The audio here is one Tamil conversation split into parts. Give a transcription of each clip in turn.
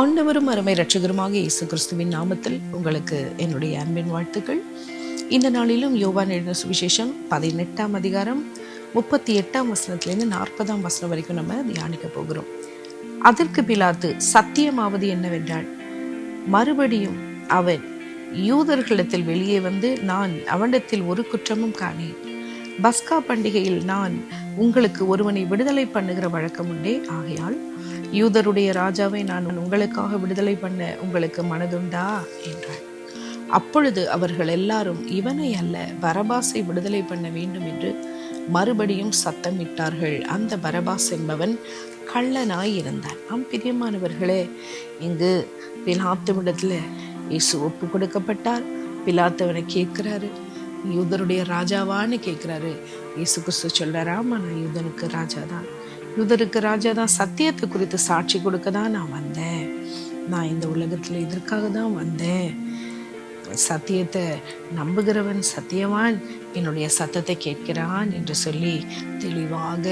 ஆண்டவரும் அருமை ரட்சகருமாக இயேசு கிறிஸ்துவின் நாமத்தில் உங்களுக்கு என்னுடைய அன்பின் வாழ்த்துக்கள். இந்த நாளிலும் யோவான் எழுதின சுவிசேஷம் பதினெட்டாம் அதிகாரம் முப்பத்தி எட்டாம் வசனத்திலேருந்து நாற்பதாம் வசனம் வரைக்கும் நம்ம தியானிக்க போகிறோம். அதற்கு பிலாத்து சத்தியமாவது என்னவென்றால் மறுபடியும் அவன் யூதர்களிடத்தில் வெளியே வந்து நான் அவனிடத்தில் ஒரு குற்றமும் காணேன். பஸ்கா பண்டிகையில் நான் உங்களுக்கு ஒருவனை விடுதலை பண்ணுகிற வழக்கம் உண்டே. ஆகையால் யூதருடைய ராஜாவை நான் உங்களுக்காக விடுதலை பண்ண உங்களுக்கு மனதுண்டா? என்றார் அப்பொழுது அவர்கள் எல்லாரும் இவனை அல்ல பரபாசை விடுதலை பண்ண வேண்டும் என்று மறுபடியும் சத்தமிட்டார்கள் அந்த பரபாஸ் என்பவன் கள்ளனாய் இருந்தான். ஆம் பிரியமானவர்களே இங்கு பிலாத்துவிடத்துல இயேசு ஒப்பு கொடுக்கப்பட்டார். பிலாத்தவனை கேட்கிறாரு. யூதருடைய ராஜாவான்னு கேட்குறாரு. இயேசு கிறிஸ்து சொல்றாரு ஆமா நான் யூதனுக்கு ராஜா தான் யூதருக்கு ராஜா தான் சத்தியத்தை குறித்து சாட்சி கொடுக்க தான் நான் வந்தேன். நான் இந்த உலகத்தில் இதற்காக தான் வந்தேன். சத்தியத்தை நம்புகிறவன் சத்தியவான். என்னுடைய சத்தத்தை கேட்கிறான் என்று சொல்லி தெளிவாக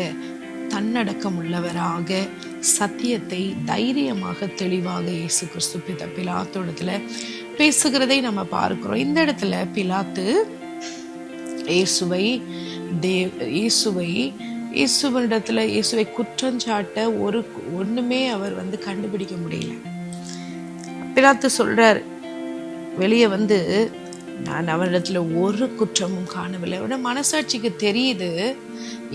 தன்னடக்கம் உள்ளவராக சத்தியத்தை தைரியமாக தெளிவாக இயேசு கிறிஸ்து பித பிலாத்தோடத்துல பேசுகிறதை நம்ம பார்க்கிறோம். இந்த இடத்துல பிலாத்து இயேசுவை தேவ் இயேசுவை இயேசுவனிடத்துல இயேசுவை குற்றஞ்சாட்ட ஒரு ஒண்ணுமே அவர் வந்து கண்டுபிடிக்க முடியல. பிலாத்து சொல்றார் வெளியே வந்து நான் அவனிடத்துல ஒரு குற்றமும் காணவில்லை. அவனோட மனசாட்சிக்கு தெரியுது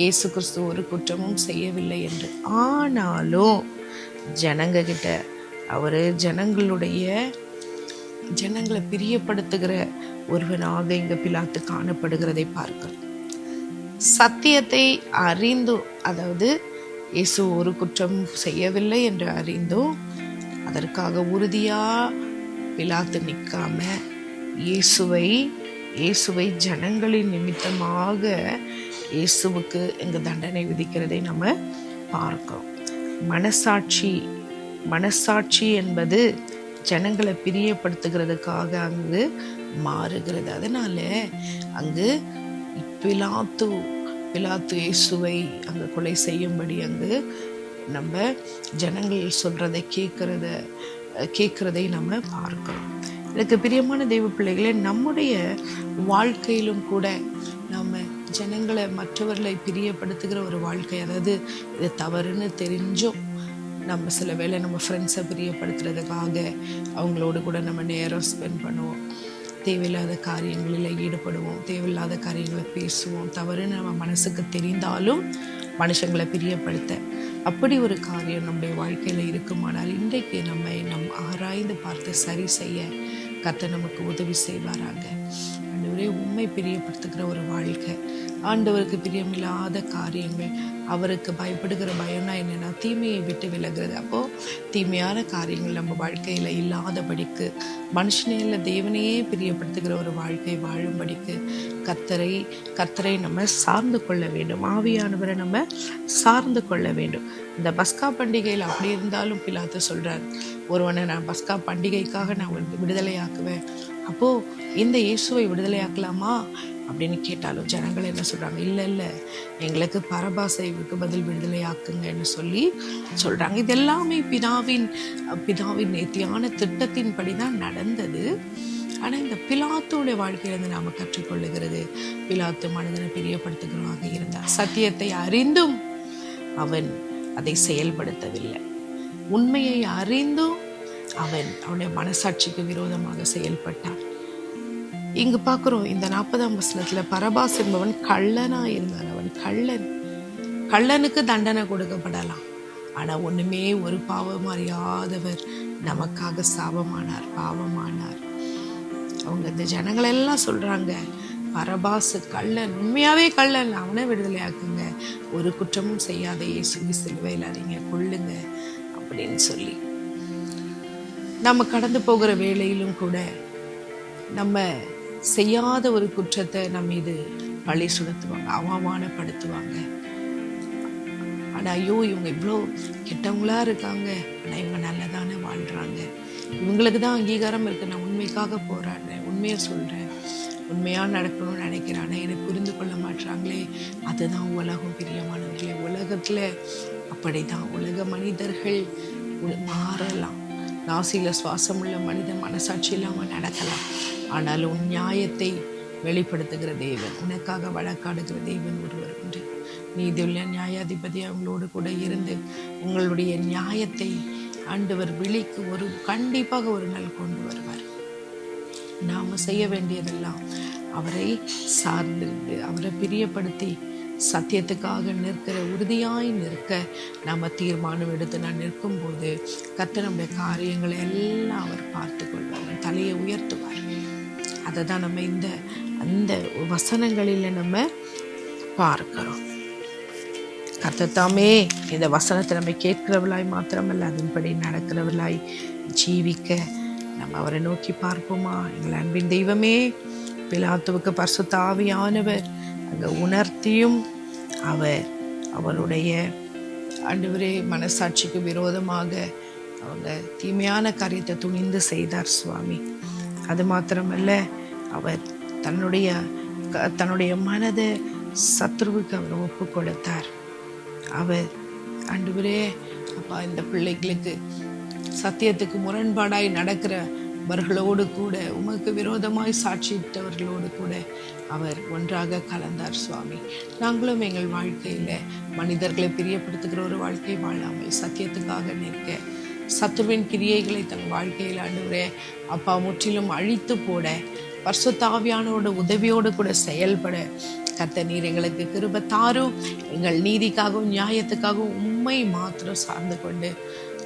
இயேசு கிறிஸ்து ஒரு குற்றமும் செய்யவில்லை என்று. ஆனாலும் ஜனங்க கிட்ட அவர் ஜனங்களுடைய ஜனங்களை பிரியப்படுத்துகிற ஒருவனாக இங்க பிலாத்து காணப்படுகிறதை பார்க்கிறோம். சத்தியத்தை அறிந்தும் அதாவது இயேசு ஒரு குற்றம் செய்யவில்லை என்று அறிந்தும் அதற்காக உறுதியா பிலாத்து நிற்காம இயேசுவை இயேசுவை ஜனங்களின் நிமித்தமாக இயேசுவுக்கு இங்கு தண்டனை விதிக்கிறதை நம்ம பார்க்கிறோம். மனசாட்சி மனசாட்சி என்பது ஜனங்களை பிரியப்படுத்துகிறதுக்காக அங்கு மாறுகிறது. அதனால் அங்கு பிலாத்து பிலாத்து இயேசுவை அங்கே கொலை செய்யும்படி அங்கு நம்ம ஜனங்கள் சொல்கிறத கேட்குறத கேட்குறதை நம்ம பார்க்கிறோம். எனக்கு பிரியமான தெய்வ பிள்ளைகளே நம்முடைய வாழ்க்கையிலும் கூட நம்ம ஜனங்களை மற்றவர்களை பிரியப்படுத்துகிற ஒரு வாழ்க்கை அதாவது இது தவறுன்னு தெரிஞ்சும் நம்ம சில வேளை நம்ம ஃப்ரெண்ட்ஸை பிரியப்படுத்துறதுக்காக அவங்களோடு கூட நம்ம நேரம் ஸ்பெண்ட் பண்ணுவோம். தேவையில்லாத காரியங்களில் ஈடுபடுவோம் தேவையில்லாத காரியங்களை பேசுவோம். தவறுன்னு நம்ம மனசுக்கு தெரிந்தாலும் மனுஷங்களை பிரியப்படுத்த அப்படி ஒரு காரியம் நம்முடைய வாழ்க்கையில் இருக்குமானால் இன்றைக்கு நம்மை நம் ஆராய்ந்து பார்த்து சரி செய்ய கத்த நமக்கு உதவி செய்வாராங்க ஆண்டவரே உண்மை பிரியப்படுத்துகிற ஒரு வாழ்க்கை. ஆண்டவருக்கு பிரியமில்லாத காரியங்கள். அவருக்கு பயப்படுகிற பயம்னா என்னென்னா தீமையை விட்டு விலகிறது. அப்போது தீமையான காரியங்கள் நம்ம வாழ்க்கையில் இல்லாதபடிக்கு இல்லை தேவனையே பிரியப்படுத்துகிற ஒரு வாழ்க்கை வாழும்படிக்கு கத்தரை கத்தரை நம்ம சார்ந்து கொள்ள வேண்டும். ஆவியானவரை நம்ம சார்ந்து கொள்ள வேண்டும். இந்த பஸ்கா பண்டிகையில் அப்படி இருந்தாலும் பிலாத்து சொல்கிறார் ஒருவனை நான் பஸ்கா பண்டிகைக்காக நான் விடுதலையாக்குவேன். அப்போது இந்த இயேசுவை விடுதலையாக்கலாமா? அப்படின்னு கேட்டாலும் ஜனங்கள் என்ன சொல்கிறாங்க இல்லை இல்லை. எங்களுக்கு பரபாசைவுக்கு பதில் விடுதலையாக்குங்கன்னு சொல்லி சொல்கிறாங்க இது எல்லாமே பிதாவின் பிதாவின் நேர்த்தியான திட்டத்தின்படி தான் நடந்தது. ஆனால் இந்த பிலாத்தோடைய வாழ்க்கையிலிருந்து நாம் கற்றுக்கொள்ளுகிறது பிலாத்து மனிதனை பிரியப்படுத்துகிறவாக இருந்தார் சத்தியத்தை அறிந்தும் அவன் அதை செயல்படுத்தவில்லை. உண்மையை அறிந்தும் அவன் அவனுடைய மனசாட்சிக்கு விரோதமாக செயல்பட்டான். இங்கு பார்க்குறோம் இந்த நாற்பதாம் வசனத்தில் பரபாஸ் என்பவன் கள்ளனா இருந்தான். அவன் கள்ளன். கள்ளனுக்கு தண்டனை கொடுக்கப்படலாம். ஆனால் ஒன்றுமே ஒரு பாவம் அறியாதவர் நமக்காக சாபமானார் பாவமானார். அவங்க இந்த ஜனங்களெல்லாம் சொல்கிறாங்க பரபாசு கள்ளன் உண்மையாகவே கள்ளன் அவனை விடுதலையாக்குங்க ஒரு குற்றமும் செய்யாத இயேசு சிலுவையில் நீங்க கொள்ளுங்க அப்படின்னு சொல்லி. நம்ம கடந்து போகிற வேலையிலும் கூட நம்ம செய்யாத ஒரு குற்றத்தை நம்ம இது பழி சுடுத்துவாங்க அவமானப்படுத்துவாங்க. ஆனால் ஐயோ இவங்க இவ்வளோ கெட்டவங்களா இருக்காங்க. ஆனால் இவங்க நல்லதானே வாழ்கிறாங்க இவங்களுக்கு தான் அங்கீகாரம் இருக்கு. நான் உண்மைக்காக போராடுறேன். உண்மையை சொல்கிறேன் உண்மையாக நடக்கணும்னு நினைக்கிறேன். ஆனா என்னை புரிந்து அதுதான் உலகம் பிரியமானவர்களே. உலகத்தில் அப்படி தான் உலக மனிதர்கள் மாறலாம். நாசியில் சுவாசம் உள்ள மனிதன் மனசாட்சி இல்லாமல் நடக்கலாம். ஆனால் உன் நியாயத்தை வெளிப்படுத்துகிற தேவன் உனக்காக வழக்காடுகிற தேவன் ஒருவர் உண்டு. நீதியுள்ள நியாயாதிபதி அவங்களோடு கூட இருந்து உங்களுடைய நியாயத்தை ஆண்டவர் விழிக்கு ஒரு கண்டிப்பாக ஒரு நாள் கொண்டு வருவார். நாம செய்ய வேண்டியதெல்லாம் அவரை சார்ந்திருந்து அவரை பிரியப்படுத்தி சத்தியத்துக்காக நிற்கிற உறுதியாய் நிற்க நாம் தீர்மானம் எடுத்து நான் நிற்கும்போது கர்த்தர் நம்முடைய காரியங்களை எல்லாம் அவர் பார்த்து கொள்வார் தலையை உயர்த்துவார். அதை தான் நம்ம இந்த அந்த வசனங்களில் நம்ம பார்க்கிறோம். கர்த்தத்தாமே இந்த வசனத்தை நம்ம கேட்கிறவளாய் மாத்திரமல்ல அதன்படி நடக்கிறவளாய் ஜீவிக்க நம்ம அவரை நோக்கி பார்ப்போமா? எங்கள் அன்பின் தெய்வமே பிலாத்துவுக்கு பரிசுத்த ஆவியானவர் அங்கே உணர்த்தியும் அவர் அவருடைய அன்றுவரே மனசாட்சிக்கு விரோதமாக அவங்க தீமையான காரியத்தை துணிந்து செய்தார் சுவாமி. அது மாத்திரமல்ல அவர் தன்னுடைய க- தன்னுடைய மனதை சத்ருவுக்கு அவர் ஒப்பு கொடுத்தார் அவர் ஆண்டவரே அப்பா இந்த பிள்ளைகளுக்கு சத்தியத்துக்கு முரண்பாடாய் நடக்கிறவர்களோடு கூட உமக்கு விரோதமாய் சாட்சியிட்டவர்களோடு கூட அவர் ஒன்றாக கலந்தார் சுவாமி. நாங்களும் எங்கள் வாழ்க்கையில் மனிதர்களை பிரியப்படுத்துகிற ஒரு வாழ்க்கை வாழாமல் சத்தியத்துக்காக நிற்க சத்துருவின் கிரியைகளை தன் வாழ்க்கையில் ஆண்டவரே அப்பா முற்றிலும் அழித்து போட பர்சுத்தாவியானோட உதவியோடு கூட செயல்பட கர்த்த நீர் எங்களுக்கு கிருப தாரும். எங்கள் நீதிக்காகவும் நியாயத்துக்காகவும் உண்மை மாத்திரம் சார்ந்து கொண்டு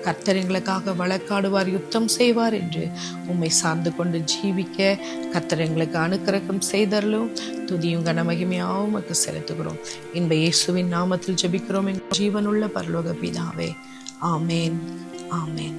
கர்த்தர் எங்களுக்காக வழக்காடுவார் யுத்தம் செய்வார் என்று உண்மை சார்ந்து கொண்டு ஜீவிக்க கர்த்தர் எங்களுக்கு அனுக்கிரகம் செய்தரலும் துதியும் கனமகிமையாகவும் உமக்கு செலுத்துகிறோம். இன்ப இயேசுவின் நாமத்தில் ஜெபிக்கிறோம். எங்கள் ஜீவனுள்ள பரலோக பிதாவே ஆமேன் ஆமேன்.